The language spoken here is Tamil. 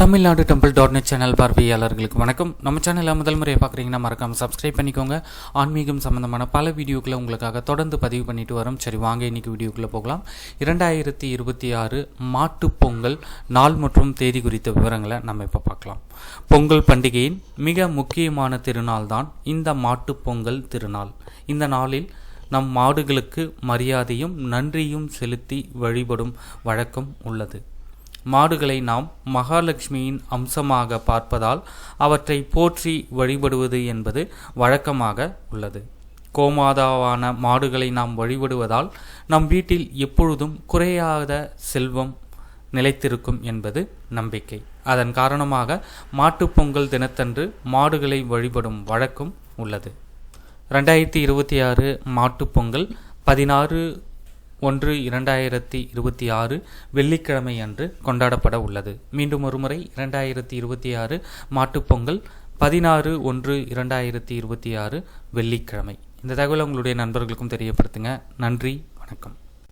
Tamil Nadu temple dot net channel பார்வையாளர்களுக்கு வணக்கம். நம்ம சேனலில் முதல் முறையை பார்க்குறீங்கன்னா மறக்காமல் சப்ஸ்கிரைப் பண்ணிக்கோங்க. ஆன்மீகம் சம்மந்தமான பல வீடியோக்களை உங்களுக்காக தொடர்ந்து பதிவு பண்ணிட்டு வரோம். சரி வாங்க இன்னைக்கு வீடியோக்குள்ளே போகலாம். இரண்டாயிரத்தி இருபத்தி ஆறு மாட்டுப்பொங்கல் நாள் மற்றும் தேதி குறித்த விவரங்களை நம்ம இப்போ பார்க்கலாம். பொங்கல் பண்டிகையின் மிக முக்கியமான திருநாள் தான் இந்த மாட்டுப்பொங்கல் திருநாள். இந்த நாளில் நம் மாடுகளுக்கு மரியாதையும் நன்றியும் செலுத்தி வழிபடும் வழக்கம் உள்ளது. மாடுகளை நாம் மகாலட்சுமியின் அம்சமாக பார்ப்பதால் அவற்றை போற்றி வழிபடுவது என்பது வழக்கமாக உள்ளது. கோமாதாவான மாடுகளை நாம் வழிபடுவதால் நம் வீட்டில் எப்பொழுதும் குறையாத செல்வம் நிலைத்திருக்கும் என்பது நம்பிக்கை. அதன் காரணமாக மாட்டுப்பொங்கல் தினத்தன்று மாடுகளை வழிபடும் வழக்கம் உள்ளது. ரெண்டாயிரத்தி இருபத்தி ஆறு மாட்டுப்பொங்கல் பதினாறு ஒன்று இரண்டாயிரத்தி இருபத்தி ஆறு வெள்ளிக்கிழமை அன்று கொண்டாடப்பட உள்ளது. மீண்டும் ஒருமுறை இரண்டாயிரத்தி இருபத்தி ஆறு மாட்டுப்பொங்கல் பதினாறு ஒன்று இரண்டாயிரத்தி இருபத்தி ஆறு வெள்ளிக்கிழமை. இந்த தகவலை உங்களுடைய நண்பர்களுக்கும் தெரியப்படுத்துங்க. நன்றி வணக்கம்.